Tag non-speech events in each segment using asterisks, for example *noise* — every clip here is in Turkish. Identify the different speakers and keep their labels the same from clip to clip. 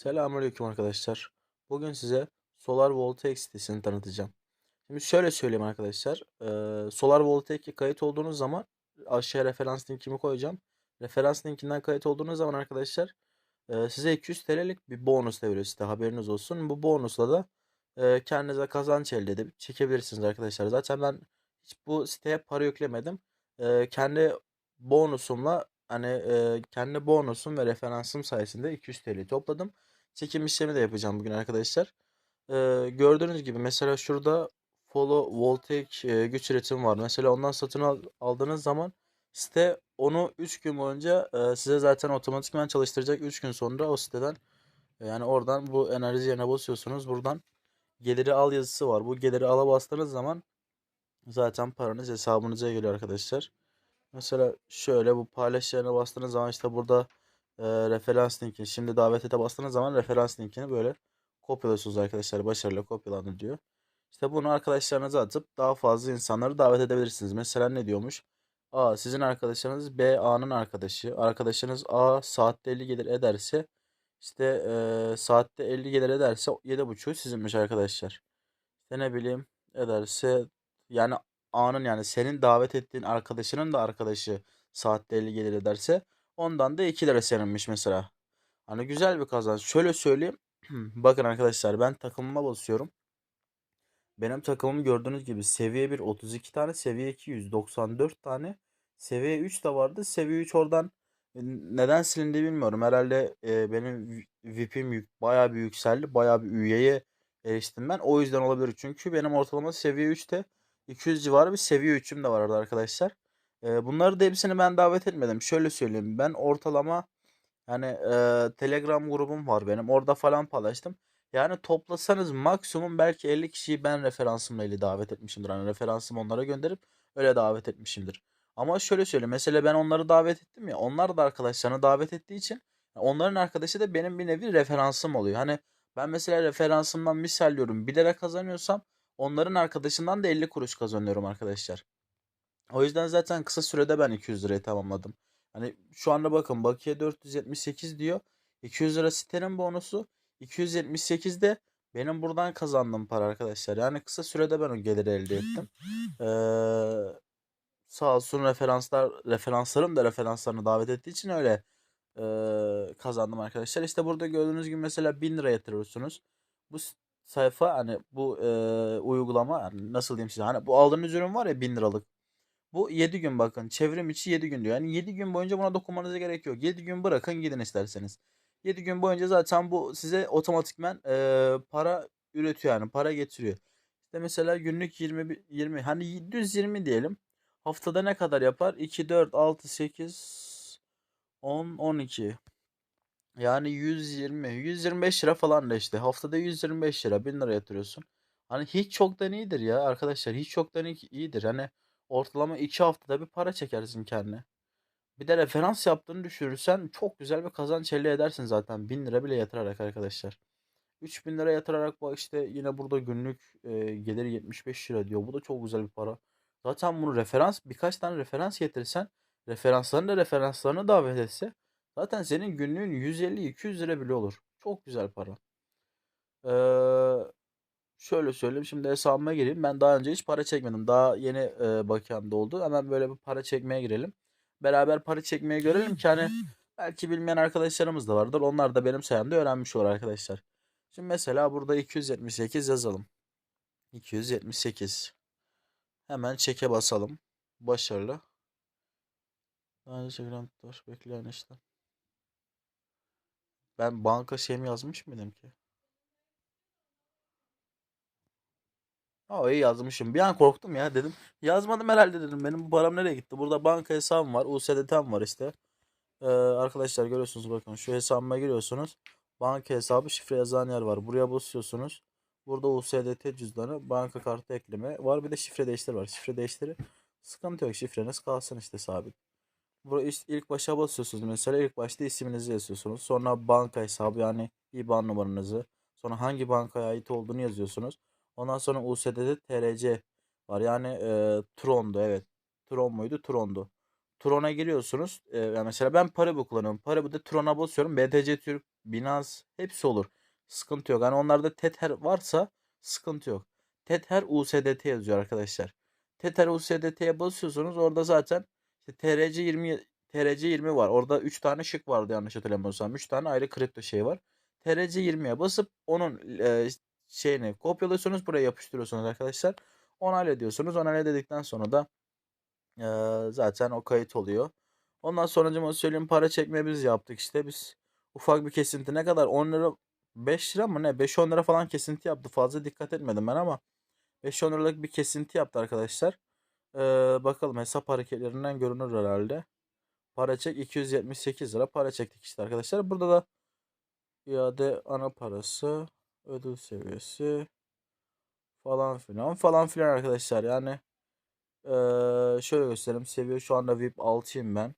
Speaker 1: Selamünaleyküm arkadaşlar. Bugün size Solar Voltaic sitesini tanıtacağım. Şimdi şöyle söyleyeyim arkadaşlar. Solar Voltaic'e kayıt olduğunuz zaman aşağıya referans linkimi koyacağım. Referans linkinden kayıt olduğunuz zaman arkadaşlar size 200 TL'lik bir bonus da veriyor site haberiniz olsun. Bu bonusla da kendinize kazanç elde edip çekebilirsiniz arkadaşlar. Zaten ben hiç bu siteye para yüklemedim. Kendi bonusumla hani eee, kendi bonusum ve referansım sayesinde 200 TL topladım. Çekim işlemi de yapacağım bugün arkadaşlar. Eee, gördüğünüz gibi mesela şurada Follow Voltaic e, güç üretimi var. Mesela ondan satın al- aldığınız zaman site onu 3 gün boyunca e, size zaten otomatikman çalıştıracak. 3 gün sonra o siteden e, yani oradan bu enerji yerine basıyorsunuz. Buradan geliri al yazısı var. Bu geliri ala bastığınız zaman zaten paranız hesabınıza geliyor arkadaşlar. Mesela şöyle bu paylaş yerine bastığınız zaman işte burada e, referans linki. Şimdi davet ete bastığınız zaman referans linkini böyle kopyalıyorsunuz arkadaşlar. Başarıyla kopyalandı diyor. İşte bunu arkadaşlarınıza atıp daha fazla insanları davet edebilirsiniz. Mesela ne diyormuş? A sizin arkadaşlarınız B A'nın arkadaşı. Arkadaşınız A saatte 50 gelir ederse işte e, saatte 50 gelir ederse 7.5'u sizinmiş arkadaşlar. İşte ne bileyim ederse yani A'nın yani senin davet ettiğin arkadaşının da arkadaşı saatte 50 gelir ederse ondan da 2 lira seninmiş mesela. Hani güzel bir kazanç. Şöyle söyleyeyim. *clears throat* Bakın arkadaşlar ben takımıma basıyorum. Benim takımım gördüğünüz gibi seviye 1 32 tane, seviye 2 194 tane, seviye 3 de vardı. Seviye 3 oradan e, neden silindi bilmiyorum. Herhalde e, benim VIP'im yük, bayağı bir yükseldi. Bayağı bir üyeye eriştim ben. O yüzden olabilir. Çünkü benim ortalama seviye 3'te 200 civarı bir seviye 3'üm de var arada arkadaşlar. E, bunları da hepsini ben davet etmedim. Şöyle söyleyeyim. Ben ortalama yani e, Telegram grubum var benim. Orada falan paylaştım. Yani toplasanız maksimum belki 50 kişiyi ben referansımla ile davet etmişimdir. Hani referansımı onlara gönderip öyle davet etmişimdir. Ama şöyle söyleyeyim. Mesela ben onları davet ettim ya. Onlar da arkadaşlarını davet ettiği için onların arkadaşı da benim bir nevi referansım oluyor. Hani ben mesela referansımdan misal diyorum 1 lira kazanıyorsam onların arkadaşından da 50 kuruş kazanıyorum arkadaşlar. O yüzden zaten kısa sürede ben 200 lirayı tamamladım. Hani şu anda bakın bakiye 478 diyor. 200 lira sitenin bonusu. 278 de benim buradan kazandığım para arkadaşlar. Yani kısa sürede ben o geliri elde ettim. Ee, sağ olsun referanslar referanslarım da referanslarını davet ettiği için öyle e, kazandım arkadaşlar. İşte burada gördüğünüz gibi mesela 1000 lira yatırıyorsunuz. Bu sayfa hani bu e, uygulama hani nasıl diyeyim size hani bu aldığınız ürün var ya 1000 liralık. Bu 7 gün bakın. Çevrim içi 7 gün diyor. Yani 7 gün boyunca buna dokunmanıza gerek yok. 7 gün bırakın gidin isterseniz. 7 gün boyunca zaten bu size otomatikmen e, para üretiyor yani para getiriyor. İşte mesela günlük 20 20 hani 720 diyelim. Haftada ne kadar yapar? 2 4 6 8 10 12. Yani 120 125 lira falan da işte. Haftada 125 lira 1000 lira yatırıyorsun. Hani hiç çoktan iyidir ya arkadaşlar. Hiç çoktan iyi- iyidir. Hani ortalama 2 haftada bir para çekersin kendine. Bir de referans yaptığını düşürürsen çok güzel bir kazanç elde edersin zaten. 1000 lira bile yatırarak arkadaşlar. 3000 lira yatırarak bak işte yine burada günlük e, gelir 75 lira diyor. Bu da çok güzel bir para. Zaten bunu referans birkaç tane referans getirirsen referansların da referanslarını davet etse zaten senin günlüğün 150-200 lira bile olur. Çok güzel para. Ee, şöyle söyleyeyim şimdi hesabıma gireyim. Ben daha önce hiç para çekmedim. Daha yeni e, bakiyemde oldu. Hemen böyle bir para çekmeye girelim. Beraber para çekmeye görelim ki hani belki bilmeyen arkadaşlarımız da vardır. Onlar da benim sayemde öğrenmiş olur arkadaşlar. Şimdi mesela burada 278 yazalım. 278. Hemen çeke basalım. Başarılı. Ayrıca grant var. Bekleyen işte. Ben banka şeyimi yazmış mıydım ki? İyi yazmışım. Bir an korktum ya dedim. Yazmadım herhalde dedim. Benim bu param nereye gitti? Burada banka hesabım var. USDT'm var işte. Ee, arkadaşlar görüyorsunuz bakın şu hesabıma giriyorsunuz. Banka hesabı şifre yazan yer var. Buraya basıyorsunuz. Burada USDT cüzdanı, banka kartı ekleme var. Bir de şifre değiştir var. Şifre değiştiri sıkıntı yok. Şifreniz kalsın işte sabit. Buraya işte ilk başa basıyorsunuz mesela. ilk başta isminizi yazıyorsunuz. Sonra banka hesabı yani IBAN numaranızı. Sonra hangi bankaya ait olduğunu yazıyorsunuz. Ondan sonra USDT TRC var. Yani e, Tron'du evet. Tron muydu? Tron'du. Tron'a giriyorsunuz. E, yani mesela ben Paribu kullanıyorum. Paribu'da Tron'a basıyorum. BTC Türk Binance hepsi olur. Sıkıntı yok. Hani onlarda Tether varsa sıkıntı yok. Tether USDT yazıyor arkadaşlar. Tether USDT'ye basıyorsunuz. Orada zaten işte TRC 20 TRC 20 var. Orada 3 tane şık vardı yanlış hatırlamıyorsam. 3 tane ayrı kripto şey var. TRC 20'ye basıp onun e, şeyini kopyalıyorsunuz. Buraya yapıştırıyorsunuz arkadaşlar. Onayla ediyorsunuz. Onayla dedikten sonra da e, zaten o kayıt oluyor. Ondan sonra söyleyeyim para çekme biz yaptık işte. Biz ufak bir kesinti ne kadar 10 lira 5 lira mı ne 5-10 lira falan kesinti yaptı. Fazla dikkat etmedim ben ama 5-10 liralık bir kesinti yaptı arkadaşlar. Ee, bakalım hesap hareketlerinden görünür herhalde. Para çek 278 lira para çektik işte arkadaşlar. Burada da iade ana parası, ödül seviyesi falan filan falan filan arkadaşlar. Yani ee, şöyle göstereyim. Seviye şu anda VIP 6'yım ben.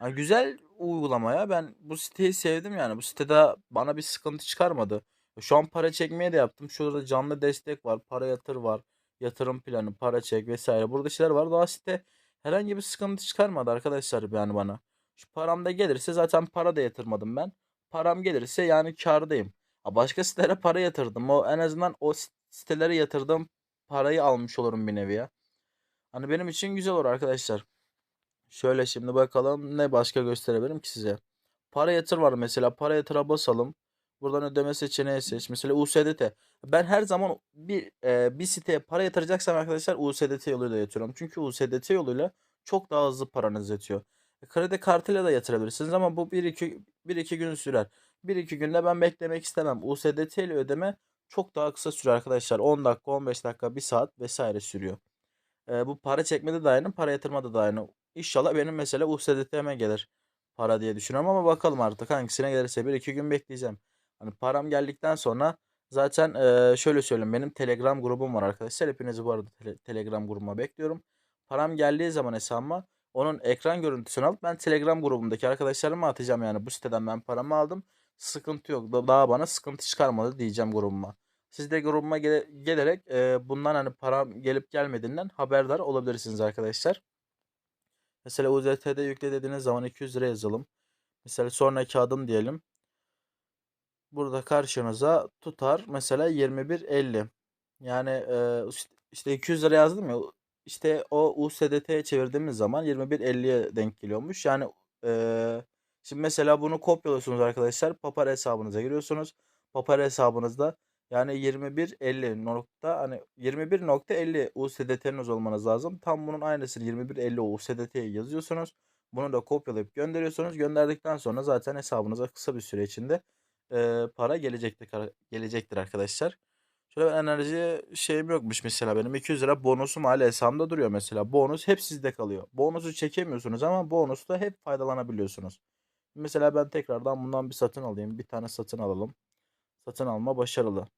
Speaker 1: Yani güzel uygulama ya. Ben bu siteyi sevdim yani. Bu sitede bana bir sıkıntı çıkarmadı. Şu an para çekmeye de yaptım. Şurada canlı destek var. Para yatır var. Yatırım planı, para çek vesaire. Burada şeyler var. Daha site herhangi bir sıkıntı çıkarmadı arkadaşlar yani bana. Şu param da gelirse zaten para da yatırmadım ben. Param gelirse yani kârdayım. Başka sitelere para yatırdım. O en azından o sitelere yatırdığım parayı almış olurum bir nevi ya. Hani benim için güzel olur arkadaşlar. Şöyle şimdi bakalım ne başka gösterebilirim ki size. Para yatır var mesela. Para yatıra basalım. Buradan ödeme seçeneği seç. Mesela USDT. Ben her zaman bir e, bir siteye para yatıracaksam arkadaşlar USDT yoluyla yatırıyorum. Çünkü USDT yoluyla çok daha hızlı paranız yatıyor. E, Kredi kartıyla da yatırabilirsiniz ama bu 1-2 1-2 gün sürer. 1-2 günde ben beklemek istemem. USDT ile ödeme çok daha kısa sürer arkadaşlar. 10 dakika, 15 dakika, 1 saat vesaire sürüyor. E, bu para çekmede de aynı, para yatırmada da aynı. İnşallah benim mesela USDT'me gelir para diye düşünüyorum ama bakalım artık hangisine gelirse bir iki gün bekleyeceğim. Hani param geldikten sonra zaten e, şöyle söyleyeyim benim Telegram grubum var arkadaşlar. Hepinizi bu arada tele- Telegram grubuma bekliyorum. Param geldiği zaman hesabıma onun ekran görüntüsünü alıp ben Telegram grubumdaki arkadaşlarıma atacağım yani bu siteden ben paramı aldım. Sıkıntı yok. Da- Daha bana sıkıntı çıkarmadı diyeceğim grubuma. Siz de grubuma gele- gelerek e, bundan hani param gelip gelmediğinden haberdar olabilirsiniz arkadaşlar. Mesela UZT'de yükle dediğiniz zaman 200 lira yazalım. Mesela sonraki adım diyelim. Burada karşınıza tutar mesela 21.50. Yani e, işte 200 lira yazdım ya. İşte o USDT'ye çevirdiğimiz zaman 21.50'ye denk geliyormuş. Yani e, şimdi mesela bunu kopyalıyorsunuz arkadaşlar. Papar hesabınıza giriyorsunuz. Papar hesabınızda yani 21.50 nokta hani 21.50 USDT'niz olmanız lazım. Tam bunun aynısını 21.50 USDT'ye yazıyorsunuz. Bunu da kopyalayıp gönderiyorsunuz. Gönderdikten sonra zaten hesabınıza kısa bir süre içinde e, para gelecektir gelecektir arkadaşlar. Şöyle ben enerji şeyim yokmuş mesela benim 200 lira bonusum hala hesabımda duruyor mesela. Bonus hep sizde kalıyor. Bonusu çekemiyorsunuz ama bonusta hep faydalanabiliyorsunuz. Mesela ben tekrardan bundan bir satın alayım. Bir tane satın alalım. Satın alma başarılı.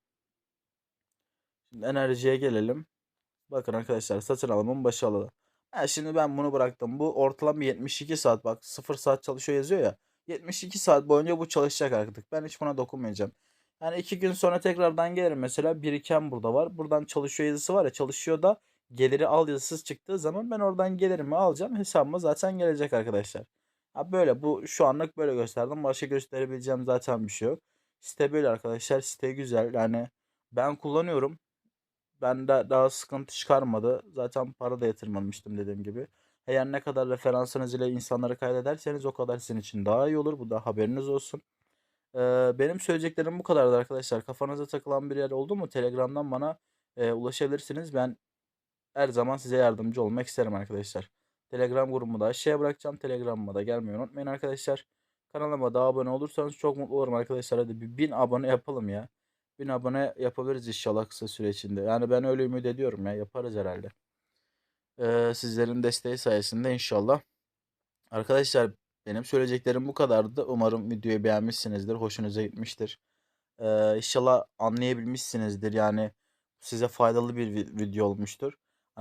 Speaker 1: Şimdi enerjiye gelelim. Bakın arkadaşlar satın alımın başarılı. Ha, şimdi ben bunu bıraktım. Bu ortalama 72 saat bak 0 saat çalışıyor yazıyor ya. 72 saat boyunca bu çalışacak artık. Ben hiç buna dokunmayacağım. Yani 2 gün sonra tekrardan gelirim mesela biriken burada var. Buradan çalışıyor yazısı var ya çalışıyor da geliri al yazısız çıktığı zaman ben oradan gelirimi alacağım. Hesabıma zaten gelecek arkadaşlar. Ha böyle bu şu anlık böyle gösterdim. Başka gösterebileceğim zaten bir şey yok. Site böyle arkadaşlar. Site güzel. Yani ben kullanıyorum. Ben de daha sıkıntı çıkarmadı. Zaten para da yatırmamıştım dediğim gibi. Eğer ne kadar referansınız ile insanları kaydederseniz o kadar sizin için daha iyi olur. Bu da haberiniz olsun. Ee, benim söyleyeceklerim bu kadardı arkadaşlar. Kafanıza takılan bir yer oldu mu? Telegram'dan bana e, ulaşabilirsiniz. Ben her zaman size yardımcı olmak isterim arkadaşlar. Telegram grubumu da aşağıya bırakacağım. Telegram'ıma da gelmeyi unutmayın arkadaşlar. Kanalıma da abone olursanız çok mutlu olurum arkadaşlar. Hadi bir bin abone yapalım ya. Bin abone yapabiliriz inşallah kısa süre içinde. Yani ben öyle ümit ediyorum ya. Yaparız herhalde. Ee, sizlerin desteği sayesinde inşallah. Arkadaşlar benim söyleyeceklerim bu kadardı. Umarım videoyu beğenmişsinizdir. Hoşunuza gitmiştir. Ee, inşallah anlayabilmişsinizdir. Yani size faydalı bir vi- video olmuştur.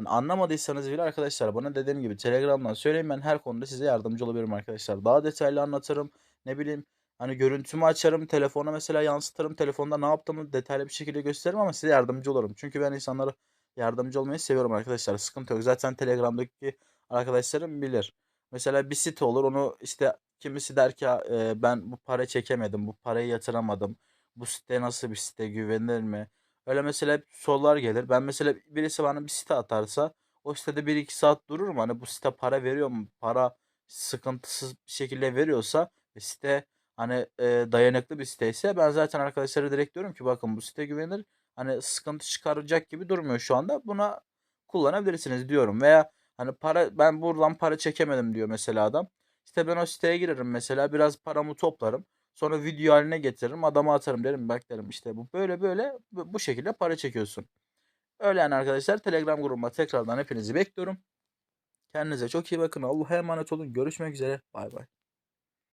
Speaker 1: Hani anlamadıysanız bile arkadaşlar bana dediğim gibi Telegram'dan söyleyin ben her konuda size yardımcı olabilirim arkadaşlar. Daha detaylı anlatırım. Ne bileyim hani görüntümü açarım. Telefona mesela yansıtırım. Telefonda ne yaptığımı detaylı bir şekilde gösteririm ama size yardımcı olurum. Çünkü ben insanlara yardımcı olmayı seviyorum arkadaşlar. Sıkıntı yok. Zaten Telegram'daki arkadaşlarım bilir. Mesela bir site olur onu işte kimisi der ki "Ha, e, ben bu para çekemedim, bu parayı yatıramadım. Bu site nasıl bir site, güvenilir mi? Öyle mesela hep sorular gelir. Ben mesela birisi bana bir site atarsa o sitede 1-2 saat dururum. Hani bu site para veriyor mu? Para sıkıntısız bir şekilde veriyorsa ve site hani e, dayanıklı bir site ise ben zaten arkadaşlara direkt diyorum ki bakın bu site güvenilir. Hani sıkıntı çıkaracak gibi durmuyor şu anda. Buna kullanabilirsiniz diyorum. Veya hani para ben buradan para çekemedim diyor mesela adam. İşte ben o siteye girerim mesela biraz paramı toplarım. Sonra video haline getiririm adama atarım derim bak derim işte bu böyle böyle bu şekilde para çekiyorsun. Öyle yani arkadaşlar Telegram grubuma tekrardan hepinizi bekliyorum. Kendinize çok iyi bakın. Allah'a emanet olun. Görüşmek üzere. Bay bay.